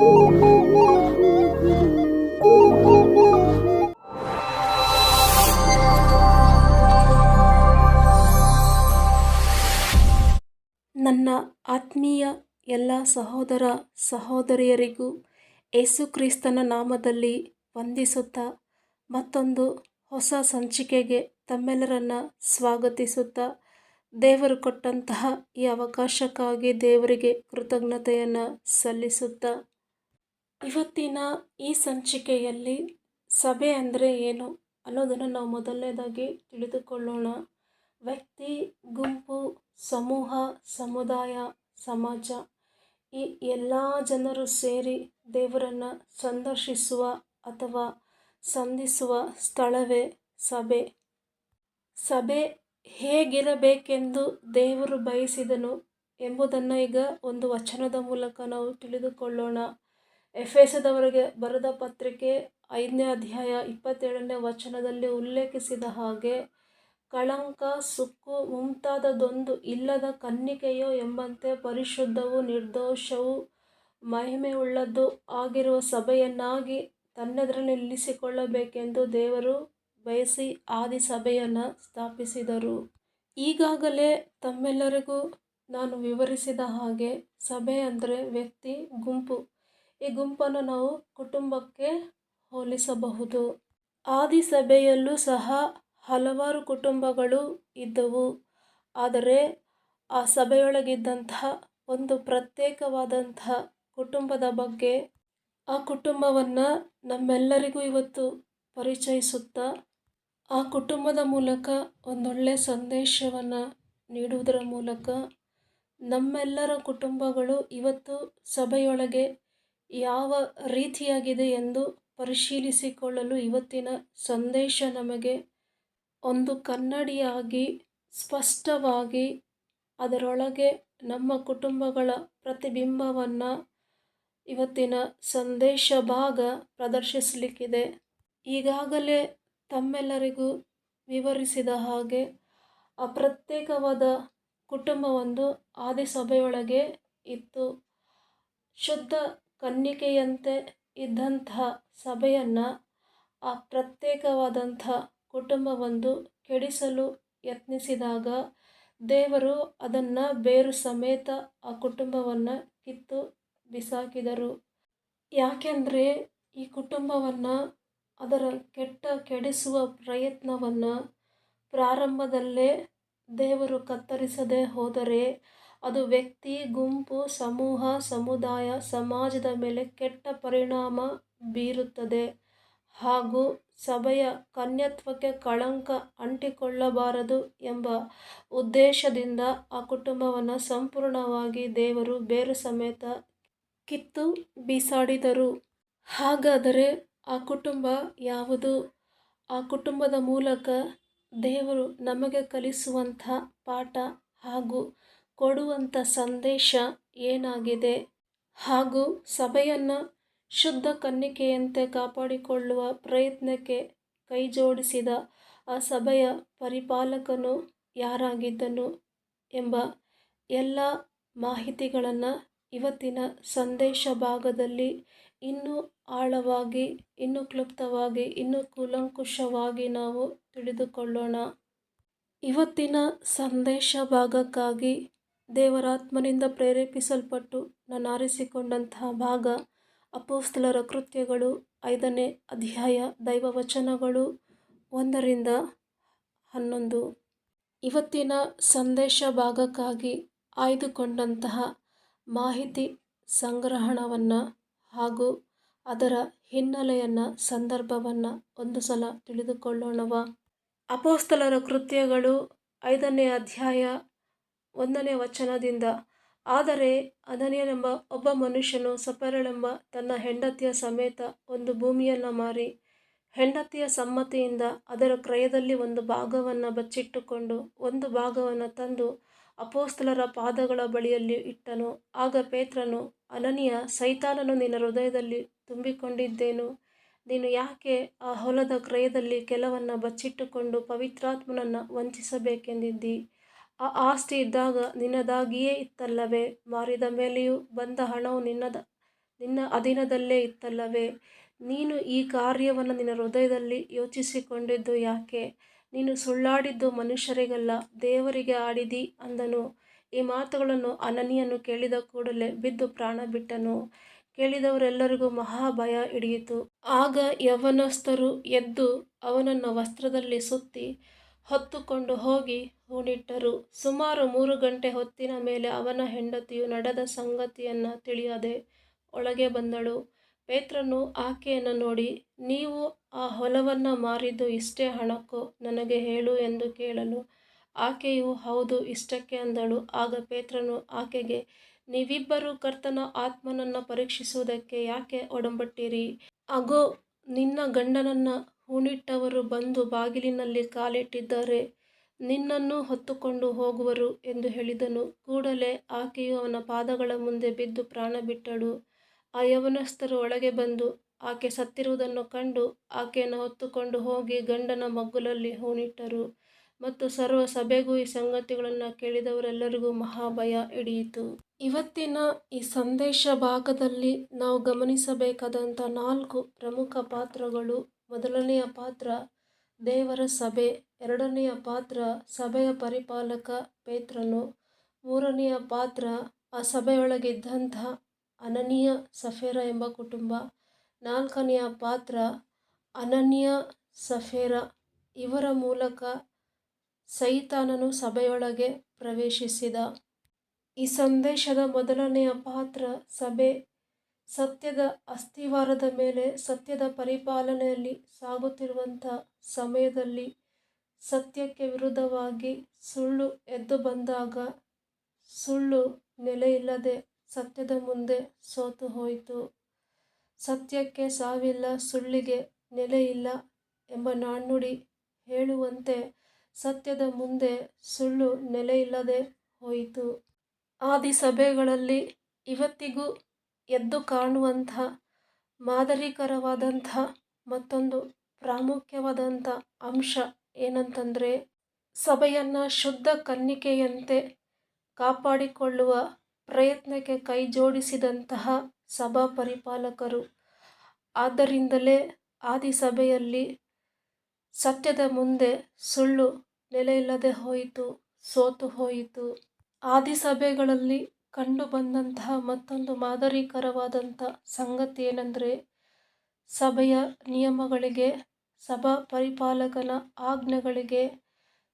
ನನ್ನ ಆತ್ಮೀಯ ಎಲ್ಲ ಸಹೋದರ ಸಹೋದರಿಯರಿಗೂ ಯೇಸುಕ್ರಿಸ್ತನ ನಾಮದಲ್ಲಿ ವಂದಿಸುತ್ತಾ ಮತ್ತೊಂದು ಹೊಸ ಸಂಚಿಕೆಗೆ ತಮ್ಮೆಲ್ಲರನ್ನು ಸ್ವಾಗತಿಸುತ್ತಾ ದೇವರು ಕೊಟ್ಟಂತಹ ಈ ಅವಕಾಶಕ್ಕಾಗಿ ದೇವರಿಗೆ ಕೃತಜ್ಞತೆಯನ್ನು ಸಲ್ಲಿಸುತ್ತಾ ಇವತ್ತಿನ ಈ ಸಂಚಿಕೆಯಲ್ಲಿ ಸಭೆ ಅಂದರೆ ಏನು ಅನ್ನೋದನ್ನು ನಾವು ಮೊದಲನೇದಾಗಿ ತಿಳಿದುಕೊಳ್ಳೋಣ. ವ್ಯಕ್ತಿ, ಗುಂಪು, ಸಮೂಹ, ಸಮುದಾಯ, ಸಮಾಜ ಈ ಎಲ್ಲ ಜನರು ಸೇರಿ ದೇವರನ್ನು ಸಂದರ್ಶಿಸುವ ಅಥವಾ ಸಂಧಿಸುವ ಸ್ಥಳವೇ ಸಭೆ. ಸಭೆ ಹೇಗಿರಬೇಕೆಂದು ದೇವರು ಬಯಸಿದನು ಎಂಬುದನ್ನು ಈಗ ಒಂದು ವಚನದ ಮೂಲಕ ನಾವು ತಿಳಿದುಕೊಳ್ಳೋಣ. ಎಫೆಸದವರೆಗೆ ಬರೆದ ಪತ್ರಿಕೆ ಐದನೇ ಅಧ್ಯಾಯ ಇಪ್ಪತ್ತೇಳನೇ ವಚನದಲ್ಲಿ ಉಲ್ಲೇಖಿಸಿದ ಹಾಗೆ, ಕಳಂಕ, ಸುಕ್ಕು ಮುಂತಾದದೊಂದು ಇಲ್ಲದ ಕನ್ನಿಕೆಯೋ ಎಂಬಂತೆ ಪರಿಶುದ್ಧವೂ ನಿರ್ದೋಷವೂ ಮಹಿಮೆಯುಳ್ಳದ್ದು ಆಗಿರುವ ಸಭೆಯನ್ನಾಗಿ ತನ್ನೆದರಲ್ಲಿ ನಿಲ್ಲಿಸಿಕೊಳ್ಳಬೇಕೆಂದು ದೇವರು ಬಯಸಿ ಆದಿ ಸಭೆಯನ್ನು ಸ್ಥಾಪಿಸಿದರು. ಈಗಾಗಲೇ ತಮ್ಮೆಲ್ಲರಿಗೂ ನಾನು ವಿವರಿಸಿದ ಹಾಗೆ, ಸಭೆ ಅಂದರೆ ವ್ಯಕ್ತಿ, ಗುಂಪು ಈ ಗುಂಪನ್ನು ನಾವು ಕುಟುಂಬಕ್ಕೆ ಹೋಲಿಸಬಹುದು. ಆದಿ ಸಭೆಯಲ್ಲೂ ಸಹ ಹಲವಾರು ಕುಟುಂಬಗಳು ಇದ್ದವು. ಆದರೆ ಆ ಸಭೆಯೊಳಗಿದ್ದಂತಹ ಒಂದು ಪ್ರತ್ಯೇಕವಾದಂಥ ಕುಟುಂಬದ ಬಗ್ಗೆ ಆ ಕುಟುಂಬವನ್ನು ನಮ್ಮೆಲ್ಲರಿಗೂ ಇವತ್ತು ಪರಿಚಯಿಸುತ್ತಾ, ಆ ಕುಟುಂಬದ ಮೂಲಕ ಒಂದೊಳ್ಳೆಯ ಸಂದೇಶವನ್ನು ನೀಡುವುದರ ಮೂಲಕ ನಮ್ಮೆಲ್ಲರ ಕುಟುಂಬಗಳು ಇವತ್ತು ಸಭೆಯೊಳಗೆ ಯಾವ ರೀತಿಯಾಗಿದೆ ಎಂದು ಪರಿಶೀಲಿಸಿಕೊಳ್ಳಲು ಇವತ್ತಿನ ಸಂದೇಶ ನಮಗೆ ಒಂದು ಕನ್ನಡಿಯಾಗಿ ಸ್ಪಷ್ಟವಾಗಿ ಅದರೊಳಗೆ ನಮ್ಮ ಕುಟುಂಬಗಳ ಪ್ರತಿಬಿಂಬವನ್ನು ಇವತ್ತಿನ ಸಂದೇಶ ಭಾಗ ಪ್ರದರ್ಶಿಸಲಿಕ್ಕಿದೆ. ಈಗಾಗಲೇ ತಮ್ಮೆಲ್ಲರಿಗೂ ವಿವರಿಸಿದ ಹಾಗೆ ಅಪ್ರತ್ಯೇಕವಾದ ಪ್ರತ್ಯೇಕವಾದ ಕುಟುಂಬವೊಂದು ಆದಿ ಸಭೆಯೊಳಗೆ ಇತ್ತು. ಶುದ್ಧ ಕನ್ನಿಕೆಯಂತೆ ಇದ್ದಂತಹ ಸಭೆಯನ್ನು ಆ ಪ್ರತ್ಯೇಕವಾದಂಥ ಕುಟುಂಬವೊಂದು ಕೆಡಿಸಲು ಯತ್ನಿಸಿದಾಗ ದೇವರು ಅದನ್ನು ಬೇರು ಸಮೇತ ಆ ಕುಟುಂಬವನ್ನು ಕಿತ್ತು ಬಿಸಾಕಿದರು. ಯಾಕೆಂದರೆ ಈ ಕುಟುಂಬವನ್ನು ಅದರ ಕೆಟ್ಟ ಕೆಡಿಸುವ ಪ್ರಯತ್ನವನ್ನು ಪ್ರಾರಂಭದಲ್ಲೇ ದೇವರು ಕತ್ತರಿಸದೆ ಹೋದರೆ ಅದು ವ್ಯಕ್ತಿ, ಗುಂಪು, ಸಮೂಹ, ಸಮುದಾಯ, ಸಮಾಜದ ಮೇಲೆ ಕೆಟ್ಟ ಪರಿಣಾಮ ಬೀರುತ್ತದೆ ಹಾಗೂ ಸಭೆಯ ಕನ್ಯತ್ವಕ್ಕೆ ಕಳಂಕ ಅಂಟಿಕೊಳ್ಳಬಾರದು ಎಂಬ ಉದ್ದೇಶದಿಂದ ಆ ಕುಟುಂಬವನ್ನು ಸಂಪೂರ್ಣವಾಗಿ ದೇವರು ಬೇರು ಸಮೇತ ಕಿತ್ತು ಬೀಸಾಡಿದರು. ಹಾಗಾದರೆ ಆ ಕುಟುಂಬ ಯಾವುದು? ಆ ಕುಟುಂಬದ ಮೂಲಕ ದೇವರು ನಮಗೆ ಕಲಿಸುವಂಥ ಪಾಠ ಹಾಗೂ ಕೊಡುವಂಥ ಸಂದೇಶ ಏನಾಗಿದೆ? ಹಾಗೂ ಸಭೆಯನ್ನು ಶುದ್ಧ ಕನ್ನಿಕೆಯಂತೆ ಕಾಪಾಡಿಕೊಳ್ಳುವ ಪ್ರಯತ್ನಕ್ಕೆ ಕೈಜೋಡಿಸಿದ ಆ ಸಭೆಯ ಪರಿಪಾಲಕನು ಯಾರಾಗಿದ್ದನು ಎಂಬ ಎಲ್ಲ ಮಾಹಿತಿಗಳನ್ನು ಇವತ್ತಿನ ಸಂದೇಶ ಭಾಗದಲ್ಲಿ ಇನ್ನೂ ಆಳವಾಗಿ, ಇನ್ನೂ ಕ್ಲುಪ್ತವಾಗಿ, ಇನ್ನೂ ಕೂಲಂಕುಷವಾಗಿ ನಾವು ತಿಳಿದುಕೊಳ್ಳೋಣ. ಇವತ್ತಿನ ಸಂದೇಶ ಭಾಗಕ್ಕಾಗಿ ದೇವರಾತ್ಮನಿಂದ ಪ್ರೇರೇಪಿಸಲ್ಪಟ್ಟು ನಾನು ಆರಿಸಿಕೊಂಡಂತಹ ಭಾಗ, ಅಪೋಸ್ತಲರ ಕೃತ್ಯಗಳು, ಐದನೇ ಅಧ್ಯಾಯ, ದೈವವಚನಗಳು ಒಂದರಿಂದ ಹನ್ನೊಂದು. ಇವತ್ತಿನ ಸಂದೇಶ ಭಾಗಕ್ಕಾಗಿ ಆಯ್ದುಕೊಂಡಂತಹ ಮಾಹಿತಿ ಸಂಗ್ರಹಣವನ್ನು ಹಾಗೂ ಅದರ ಹಿನ್ನೆಲೆಯನ್ನು, ಸಂದರ್ಭವನ್ನು ಒಂದು ಸಲ ತಿಳಿದುಕೊಳ್ಳೋಣವ. ಅಪೋಸ್ತಲರ ಕೃತ್ಯಗಳು ಐದನೇ ಅಧ್ಯಾಯ ಒಂದನೇ ವಚನದಿಂದ, ಆದರೆ ಅನನೀಯನೆಂಬ ಒಬ್ಬ ಮನುಷ್ಯನು ಸಪರಳೆಂಬ ತನ್ನ ಹೆಂಡತಿಯ ಸಮೇತ ಒಂದು ಭೂಮಿಯನ್ನು ಮಾರಿ, ಹೆಂಡತಿಯ ಸಮ್ಮತಿಯಿಂದ ಅದರ ಕ್ರಯದಲ್ಲಿ ಒಂದು ಭಾಗವನ್ನು ಬಚ್ಚಿಟ್ಟುಕೊಂಡು ಒಂದು ಭಾಗವನ್ನು ತಂದು ಅಪೋಸ್ತಲರ ಪಾದಗಳ ಬಳಿಯಲ್ಲಿ ಇಟ್ಟನು. ಆಗ ಪೇತ್ರನು, ಅನನಿಯ, ಸೈತಾನನು ನಿನ್ನ ಹೃದಯದಲ್ಲಿ ತುಂಬಿಕೊಂಡಿದ್ದೇನು? ನೀನು ಯಾಕೆ ಆ ಹೊಲದ ಕ್ರಯದಲ್ಲಿ ಕೆಲವನ್ನು ಬಚ್ಚಿಟ್ಟುಕೊಂಡು ಪವಿತ್ರಾತ್ಮನನ್ನು ವಂಚಿಸಬೇಕೆಂದಿದ್ದಿ? ಆ ಆಸ್ತಿ ಇದ್ದಾಗ ನಿನ್ನದಾಗಿಯೇ ಇತ್ತಲ್ಲವೇ? ಮಾರಿದ ಮೇಲೆಯೂ ಬಂದ ಹಣವು ನಿನ್ನದ, ನಿನ್ನ ಅಧೀನದಲ್ಲೇ ಇತ್ತಲ್ಲವೇ? ನೀನು ಈ ಕಾರ್ಯವನ್ನು ನಿನ್ನ ಹೃದಯದಲ್ಲಿ ಯೋಚಿಸಿಕೊಂಡಿದ್ದು ಯಾಕೆ? ನೀನು ಸುಳ್ಳಾಡಿದ್ದು ಮನುಷ್ಯರಿಗಲ್ಲ, ದೇವರಿಗೆ ಆಡಿದಿ ಅಂದನು. ಈ ಮಾತುಗಳನ್ನು ಅನನಿಯನ್ನು ಕೇಳಿದ ಕೂಡಲೇ ಬಿದ್ದು ಪ್ರಾಣ ಬಿಟ್ಟನು. ಕೇಳಿದವರೆಲ್ಲರಿಗೂ ಮಹಾ ಭಯ ಹಿಡಿಯಿತು. ಆಗ ಯವನಸ್ಥರು ಎದ್ದು ಅವನನ್ನು ವಸ್ತ್ರದಲ್ಲಿ ಸುತ್ತಿ ಹೊತ್ತುಕೊಂಡು ಹೋಗಿ ಹೂಣಿಟ್ಟರು. ಸುಮಾರು ಮೂರು ಗಂಟೆ ಹೊತ್ತಿನ ಮೇಲೆ ಅವನ ಹೆಂಡತಿಯು ನಡೆದ ಸಂಗತಿಯನ್ನು ತಿಳಿಯದೆ ಒಳಗೆ ಬಂದಳು. ಪೇತ್ರನು ಆಕೆಯನ್ನು ನೋಡಿ, ನೀವು ಆ ಹೊಲವನ್ನು ಮಾರಿದ್ದು ಇಷ್ಟೇ ಹಣಕ್ಕೋ? ನನಗೆ ಹೇಳು ಎಂದು ಕೇಳಲು. ಆಕೆಯು, ಹೌದು, ಇಷ್ಟಕ್ಕೆ ಅಂದಳು. ಆಗ ಪೇತ್ರನು ಆಕೆಗೆ, ನೀವಿಬ್ಬರು ಕರ್ತನ ಆತ್ಮನನ್ನು ಪರೀಕ್ಷಿಸುವುದಕ್ಕೆ ಯಾಕೆ ಒಡಂಬಟ್ಟಿರಿ? ಅಗೋ, ನಿನ್ನ ಗಂಡನನ್ನು ಹೂಣಿಟ್ಟವರು ಬಂದು ಬಾಗಿಲಿನಲ್ಲಿ ಕಾಲಿಟ್ಟಿದ್ದಾರೆ. ನಿನ್ನನ್ನು ಹೊತ್ತುಕೊಂಡು ಹೋಗುವರು ಎಂದು ಹೇಳಿದನು. ಕೂಡಲೇ ಆಕೆಯು ಅವನ ಪಾದಗಳ ಮುಂದೆ ಬಿದ್ದು ಪ್ರಾಣ ಬಿಟ್ಟಳು. ಆ ಯವನಸ್ಥರು ಒಳಗೆ ಬಂದು ಆಕೆ ಸತ್ತಿರುವುದನ್ನು ಕಂಡು ಆಕೆಯನ್ನು ಹೊತ್ತುಕೊಂಡು ಹೋಗಿ ಗಂಡನ ಮಗ್ಗುಲಲ್ಲಿ ಹೂಣಿಟ್ಟರು. ಮತ್ತು ಸರ್ವ ಸಭೆಗೂ ಈ ಸಂಗತಿಗಳನ್ನು ಕೇಳಿದವರೆಲ್ಲರಿಗೂ ಮಹಾಭಯ ಹಿಡಿಯಿತು. ಇವತ್ತಿನ ಈ ಸಂದೇಶ ಭಾಗದಲ್ಲಿ ನಾವು ಗಮನಿಸಬೇಕಾದಂಥ ನಾಲ್ಕು ಪ್ರಮುಖ ಪಾತ್ರಗಳು ಮೊದಲನೆಯ ಪಾತ್ರ ದೇವರ ಸಭೆ, ಎರಡನೆಯ ಪಾತ್ರ ಸಭೆಯ ಪರಿಪಾಲಕ ಪೇತ್ರನು, ಮೂರನೆಯ ಪಾತ್ರ ಆ ಸಭೆಯೊಳಗಿದ್ದಂಥ ಅನನೀಯ ಸಫೇರ ಎಂಬ ಕುಟುಂಬ, ನಾಲ್ಕನೆಯ ಪಾತ್ರ ಅನನ್ಯ ಸಫೇರ. ಇವರ ಮೂಲಕ ಸೈತಾನನು ಸಭೆಯೊಳಗೆ ಪ್ರವೇಶಿಸಿದ. ಈ ಸಂದೇಶದ ಮೊದಲನೆಯ ಪಾತ್ರ ಸಭೆ ಸತ್ಯದ ಅಸ್ಥಿವಾರದ ಮೇಲೆ ಸತ್ಯದ ಪರಿಪಾಲನೆಯಲ್ಲಿ ಸಾಗುತ್ತಿರುವಂಥ ಸಮಯದಲ್ಲಿ ಸತ್ಯಕ್ಕೆ ವಿರುದ್ಧವಾಗಿ ಸುಳ್ಳು ಎದ್ದು ಬಂದಾಗ ಸುಳ್ಳು ನೆಲೆಯಿಲ್ಲದೆ ಸತ್ಯದ ಮುಂದೆ ಸೋತು ಹೋಯಿತು. ಸತ್ಯಕ್ಕೆ ಸಾವಿಲ್ಲ, ಸುಳ್ಳಿಗೆ ನೆಲೆಯಿಲ್ಲ ಎಂಬ ನಾಣ್ಣುಡಿ ಹೇಳುವಂತೆ ಸತ್ಯದ ಮುಂದೆ ಸುಳ್ಳು ನೆಲೆಯಿಲ್ಲದೆ ಹೋಯಿತು. ಆದಿ ಸಭೆಗಳಲ್ಲಿ ಇವತ್ತಿಗೂ ಎದ್ದು ಕಾಣುವಂಥ ಮಾದರಿಕರವಾದಂಥ ಮತ್ತೊಂದು ಪ್ರಾಮುಖ್ಯವಾದಂಥ ಅಂಶ ಏನಂತಂದರೆ ಸಭೆಯನ್ನು ಶುದ್ಧ ಕನ್ನಿಕೆಯಂತೆ ಕಾಪಾಡಿಕೊಳ್ಳುವ ಪ್ರಯತ್ನಕ್ಕೆ ಕೈ ಜೋಡಿಸಿದಂತಹ ಸಭಾ ಪರಿಪಾಲಕರು. ಆದ್ದರಿಂದಲೇ ಆದಿಸಭೆಯಲ್ಲಿ ಸತ್ಯದ ಮುಂದೆ ಸುಳ್ಳು ನೆಲೆಯಿಲ್ಲದೆ ಹೋಯಿತು, ಸೋತು ಹೋಯಿತು. ಆದಿ ಕಂಡು ಬಂದಂತಹ ಮತ್ತೊಂದು ಮಾದರಿಕರವಾದಂಥ ಸಂಗತಿ ಏನೆಂದರೆ, ಸಭೆಯ ನಿಯಮಗಳಿಗೆ, ಸಭಾ ಪರಿಪಾಲಕನ ಆಜ್ಞೆಗಳಿಗೆ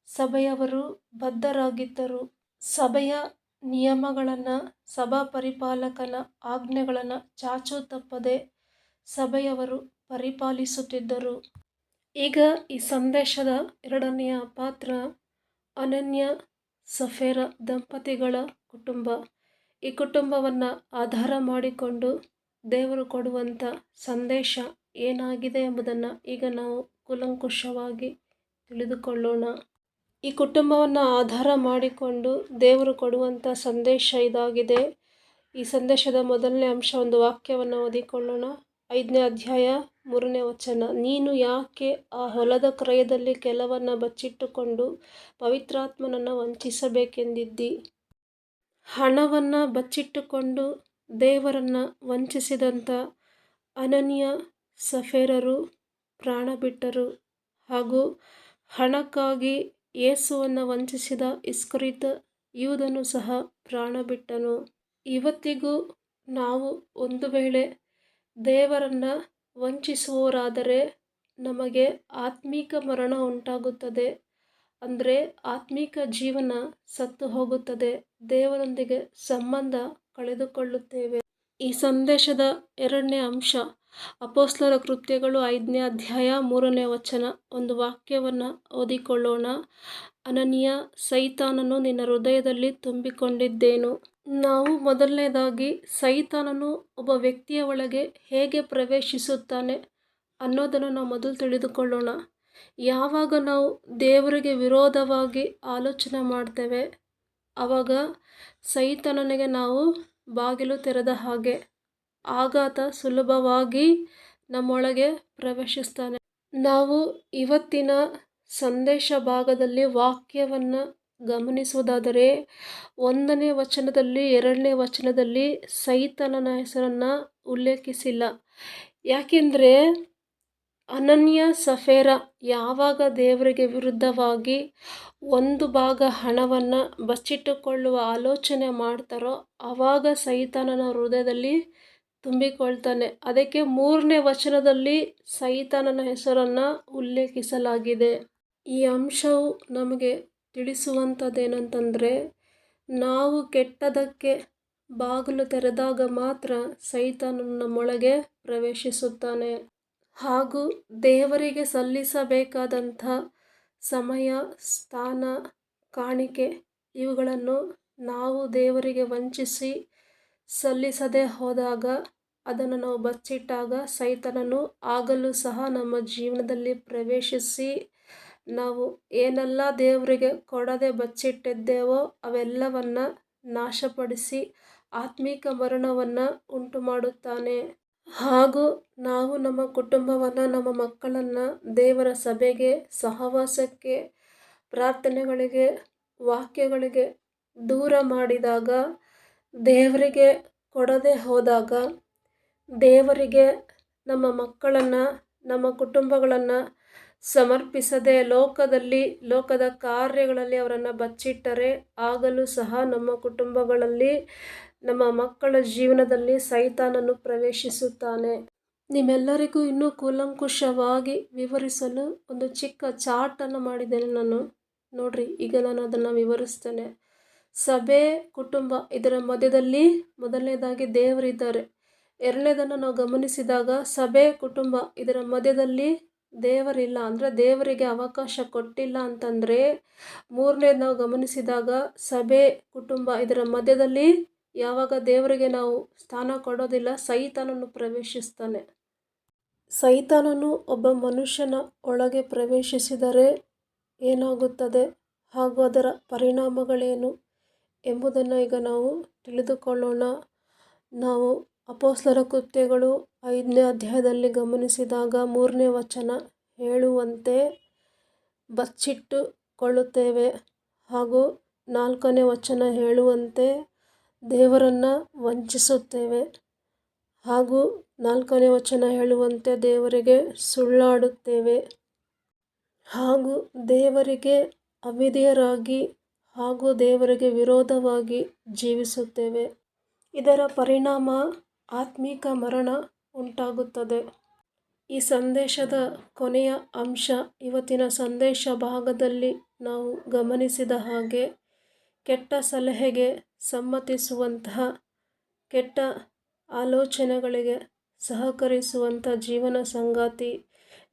ಸಭೆಯವರು ಬದ್ಧರಾಗಿದ್ದರು, ಸಭೆಯ ನಿಯಮಗಳನ್ನು, ಸಭಾ ಪರಿಪಾಲಕನ ಆಜ್ಞೆಗಳನ್ನು ಚಾಚೂ ತಪ್ಪದೆ ಸಭೆಯವರು ಪರಿಪಾಲಿಸುತ್ತಿದ್ದರು. ಈಗ ಈ ಸಂದೇಶದ ಎರಡನೆಯ ಪಾತ್ರ ಅನನ್ಯ ಸಫೇರ ದಂಪತಿಗಳ ಕುಟುಂಬ. ಈ ಕುಟುಂಬವನ್ನು ಆಧಾರ ಮಾಡಿಕೊಂಡು ದೇವರು ಕೊಡುವಂಥ ಸಂದೇಶ ಏನಾಗಿದೆ ಎಂಬುದನ್ನು ಈಗ ನಾವು ಕುಲಂಕುಷವಾಗಿ ತಿಳಿದುಕೊಳ್ಳೋಣ. ಈ ಕುಟುಂಬವನ್ನು ಆಧಾರ ಮಾಡಿಕೊಂಡು ದೇವರು ಕೊಡುವಂಥ ಸಂದೇಶ ಇದಾಗಿದೆ. ಈ ಸಂದೇಶದ ಮೊದಲನೇ ಅಂಶ ಒಂದು ವಾಕ್ಯವನ್ನು ಓದಿಕೊಳ್ಳೋಣ. ಐದನೇ ಅಧ್ಯಾಯ ಮೂರನೇ ವಚನ, ನೀನು ಯಾಕೆ ಆ ಹೊಲದ ಕ್ರಯದಲ್ಲಿ ಕೆಲವನ್ನು ಬಚ್ಚಿಟ್ಟುಕೊಂಡು ಪವಿತ್ರಾತ್ಮನನ್ನು ವಂಚಿಸಬೇಕೆಂದಿದ್ದಿ? ಹಣವನ್ನು ಬಚ್ಚಿಟ್ಟುಕೊಂಡು ದೇವರನ್ನು ವಂಚಿಸಿದಂಥ ಅನನ್ಯ ಸಫೇರರು ಪ್ರಾಣ ಬಿಟ್ಟರು ಹಾಗೂ ಹಣಕ್ಕಾಗಿ ಯೇಸುವನ್ನು ವಂಚಿಸಿದ ಇಸ್ಕರಿತ ಯೂದನು ಸಹ ಪ್ರಾಣ ಬಿಟ್ಟನು ಇವತ್ತಿಗೂ ನಾವು ಒಂದು ವೇಳೆ ದೇವರನ್ನು ವಂಚಿಸುವವರಾದರೆ ನಮಗೆ ಆತ್ಮಿಕ ಮರಣ ಉಂಟಾಗುತ್ತದೆ. ಅಂದರೆ ಆತ್ಮಿಕ ಜೀವನ ಸತ್ತು ಹೋಗುತ್ತದೆ. ದೇವರೊಂದಿಗೆ ಸಂಬಂಧ ಕಳೆದುಕೊಳ್ಳುತ್ತೇವೆ. ಈ ಸಂದೇಶದ ಎರಡನೇ ಅಂಶ ಅಪೋಸ್ಲರ ಕೃತ್ಯಗಳು ಐದನೇ ಅಧ್ಯಾಯ ಮೂರನೇ ವಚನ. ಒಂದು ವಾಕ್ಯವನ್ನು ಓದಿಕೊಳ್ಳೋಣ. ಅನನ್ಯ, ಸೈತಾನನು ನಿನ್ನ ಹೃದಯದಲ್ಲಿ ತುಂಬಿಕೊಂಡಿದ್ದೇನು? ನಾವು ಮೊದಲನೇದಾಗಿ ಸೈತಾನನು ಒಬ್ಬ ವ್ಯಕ್ತಿಯ ಒಳಗೆ ಹೇಗೆ ಪ್ರವೇಶಿಸುತ್ತಾನೆ ಅನ್ನೋದನ್ನು ನಾವು ಮೊದಲು ತಿಳಿದುಕೊಳ್ಳೋಣ. ಯಾವಾಗ ನಾವು ದೇವರಿಗೆ ವಿರೋಧವಾಗಿ ಆಲೋಚನೆ ಮಾಡ್ತೇವೆ ಆವಾಗ ಸೈತಾನನಿಗೆ ನಾವು ಬಾಗಿಲು ತೆರೆದ ಹಾಗೆ ಆಘಾತ ಸುಲಭವಾಗಿ ನಮ್ಮೊಳಗೆ ಪ್ರವೇಶಿಸ್ತಾನೆ. ನಾವು ಇವತ್ತಿನ ಸಂದೇಶ ಭಾಗದಲ್ಲಿ ವಾಕ್ಯವನ್ನು ಗಮನಿಸುವುದಾದರೆ, ಒಂದನೇ ವಚನದಲ್ಲಿ, ಎರಡನೇ ವಚನದಲ್ಲಿ ಸೈತಾನನ ಹೆಸರನ್ನು ಉಲ್ಲೇಖಿಸಿಲ್ಲ. ಯಾಕೆಂದರೆ ಅನನ್ಯ ಸಫೇರ ಯಾವಾಗ ದೇವರಿಗೆ ವಿರುದ್ಧವಾಗಿ ಒಂದು ಭಾಗ ಹಣವನ್ನು ಬಚ್ಚಿಟ್ಟುಕೊಳ್ಳುವ ಆಲೋಚನೆ ಮಾಡ್ತಾರೋ ಆವಾಗ ಸೈತಾನನ ಹೃದಯದಲ್ಲಿ ತುಂಬಿಕೊಳ್ತಾನೆ. ಅದಕ್ಕೆ ಮೂರನೇ ವಚನದಲ್ಲಿ ಸೈತಾನನ ಹೆಸರನ್ನು ಉಲ್ಲೇಖಿಸಲಾಗಿದೆ. ಈ ಅಂಶವು ನಮಗೆ ತಿಳಿಸುವಂಥದ್ದೇನಂತಂದರೆ ನಾವು ಕೆಟ್ಟದಕ್ಕೆ ಬಾಗಿಲು ತೆರೆದಾಗ ಮಾತ್ರ ಸೈತಾನನು ನಮ್ಮೊಳಗೆ ಪ್ರವೇಶಿಸುತ್ತಾನೆ. ಹಾಗೂ ದೇವರಿಗೆ ಸಲ್ಲಿಸಬೇಕಾದಂಥ ಸಮಯ, ಸ್ಥಾನ, ಕಾಣಿಕೆ ಇವುಗಳನ್ನು ನಾವು ದೇವರಿಗೆ ವಂಚಿಸಿ ಸಲ್ಲಿಸದೆ ಹೋದಾಗ ಅದನ್ನು ನಾವು ಬಚ್ಚಿಟ್ಟಾಗ ಸೈತನನು ಆಗಲೂ ಸಹ ನಮ್ಮ ಜೀವನದಲ್ಲಿ ಪ್ರವೇಶಿಸಿ ನಾವು ಏನೆಲ್ಲ ದೇವರಿಗೆ ಕೊಡದೆ ಬಚ್ಚಿಟ್ಟಿದ್ದೇವೋ ಅವೆಲ್ಲವನ್ನು ನಾಶಪಡಿಸಿ ಆತ್ಮಿಕ ಮರಣವನ್ನು ಉಂಟು ಮಾಡುತ್ತಾನೆ ಹಾಗೂ ನಾವು ನಮ್ಮ ಕುಟುಂಬವನ್ನು, ನಮ್ಮ ಮಕ್ಕಳನ್ನು ದೇವರ ಸಭೆಗೆ, ಸಹವಾಸಕ್ಕೆ, ಪ್ರಾರ್ಥನೆಗಳಿಗೆ, ವಾಕ್ಯಗಳಿಗೆ ದೂರ ಮಾಡಿದಾಗ, ದೇವರಿಗೆ ಕೊಡದೆ ಹೋದಾಗ, ದೇವರಿಗೆ ನಮ್ಮ ಮಕ್ಕಳನ್ನು, ನಮ್ಮ ಕುಟುಂಬಗಳನ್ನು ಸಮರ್ಪಿಸದೆ ಲೋಕದಲ್ಲಿ, ಲೋಕದ ಕಾರ್ಯಗಳಲ್ಲಿ ಅವರನ್ನು ಬಚ್ಚಿಟ್ಟರೆ ಆಗಲೂ ಸಹ ನಮ್ಮ ಕುಟುಂಬಗಳಲ್ಲಿ ನಮ್ಮ ಮಕ್ಕಳ ಜೀವನದಲ್ಲಿ ಸೈತಾನನು ಪ್ರವೇಶಿಸುತ್ತಾನೆ. ನಿಮ್ಮೆಲ್ಲರಿಗೂ ಇನ್ನೂ ಕೂಲಂಕುಷವಾಗಿ ವಿವರಿಸಲು ಒಂದು ಚಿಕ್ಕ ಚಾರ್ಟನ್ನು ಮಾಡಿದ್ದೇನೆ ನಾನು. ನೋಡ್ರಿ, ಈಗ ನಾನು ಅದನ್ನು ವಿವರಿಸ್ತೇನೆ. ಸಭೆ, ಕುಟುಂಬ, ಇದರ ಮಧ್ಯದಲ್ಲಿ ಮೊದಲನೇದಾಗಿ ದೇವರಿದ್ದಾರೆ ಎರಡನೇದನ್ನು ನಾವು ಗಮನಿಸಿದಾಗ ಸಭೆ, ಕುಟುಂಬ, ಇದರ ಮಧ್ಯದಲ್ಲಿ ದೇವರಿಲ್ಲ ಅಂದರೆ ದೇವರಿಗೆ ಅವಕಾಶ ಕೊಟ್ಟಿಲ್ಲ ಅಂತಂದರೆ, ಮೂರನೇದು ನಾವು ಗಮನಿಸಿದಾಗ ಸಭೆ, ಕುಟುಂಬ, ಇದರ ಮಧ್ಯದಲ್ಲಿ ಯಾವಾಗ ದೇವರಿಗೆ ನಾವು ಸ್ಥಾನ ಕೊಡೋದಿಲ್ಲ, ಸೈತಾನನು ಪ್ರವೇಶಿಸ್ತಾನೆ. ಸೈತಾನನು ಒಬ್ಬ ಮನುಷ್ಯನ ಒಳಗೆ ಪ್ರವೇಶಿಸಿದರೆ ಏನಾಗುತ್ತದೆ? ಹಾಗೂ ಅದರ ಪರಿಣಾಮಗಳೇನು? ಎಂಬುದನ್ನು ಈಗ ನಾವು ತಿಳಿದುಕೊಳ್ಳೋಣ. ನಾವು ಅಪೋಸ್ಲರ ಕೃತ್ಯಗಳು ಐದನೇ ಅಧ್ಯಾಯದಲ್ಲಿ ಗಮನಿಸಿದಾಗ ಮೂರನೇ ವಚನ ಹೇಳುವಂತೆ ಬಚ್ಚಿಟ್ಟುಕೊಳ್ಳುತ್ತೇವೆ. ಹಾಗೂ ನಾಲ್ಕನೇ ವಚನ ಹೇಳುವಂತೆ ದೇವರನ್ನು ವಂಚಿಸುತ್ತೇವೆ. ಹಾಗೂ ನಾಲ್ಕನೇ ವಚನ ಹೇಳುವಂತೆ ದೇವರಿಗೆ ಸುಳ್ಳಾಡುತ್ತೇವೆ. ಹಾಗೂ ದೇವರಿಗೆ ಅವಿಧೇಯರಾಗಿ ಹಾಗೂ ದೇವರಿಗೆ ವಿರೋಧವಾಗಿ ಜೀವಿಸುತ್ತೇವೆ. ಇದರ ಪರಿಣಾಮ ಆತ್ಮಿಕ ಮರಣ ಉಂಟಾಗುತ್ತದೆ. ಈ ಸಂದೇಶದ ಕೊನೆಯ ಅಂಶ ಇವತ್ತಿನ ಸಂದೇಶ ಭಾಗದಲ್ಲಿ ನಾವು ಗಮನಿಸಿದ ಹಾಗೆ ಕೆಟ್ಟ ಸಲಹೆಗೆ ಸಮ್ಮತಿಸುವಂತಹ ಕೆಟ್ಟ ಆಲೋಚನೆಗಳಿಗೆ ಸಹಕರಿಸುವಂಥ ಜೀವನ ಸಂಗಾತಿ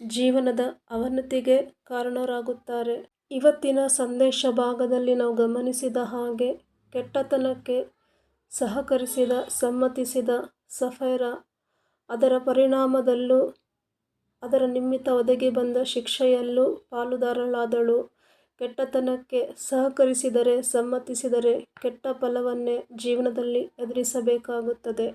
ಜೀವನದ ಅವನತಿಗೆ ಕಾರಣರಾಗುತ್ತಾರೆ. ಇವತ್ತಿನ ಸಂದೇಶ ಭಾಗದಲ್ಲಿ ನಾವು ಗಮನಿಸಿದ ಹಾಗೆ ಕೆಟ್ಟತನಕ್ಕೆ ಸಹಕರಿಸಿದ, ಸಮ್ಮತಿಸಿದ ಸಫೈರ, ಅದರ ಪರಿಣಾಮದಲ್ಲೂ, ಅದರ ನಿಮಿತ್ತ ಒದಗಿ ಬಂದ ಶಿಕ್ಷೆಯಲ್ಲೂ ಪಾಲುದಾರಳಾದಳು. ಕೆಟ್ಟತನಕ್ಕೆ ಸಹಕರಿಸಿದರೆ ಸಮ್ಮತಿಸಿದರೆ ಕೆಟ್ಟ ಫಲವನ್ನೇ ಜೀವನದಲ್ಲಿ ಎದುರಿಸಬೇಕಾಗುತ್ತದೆ.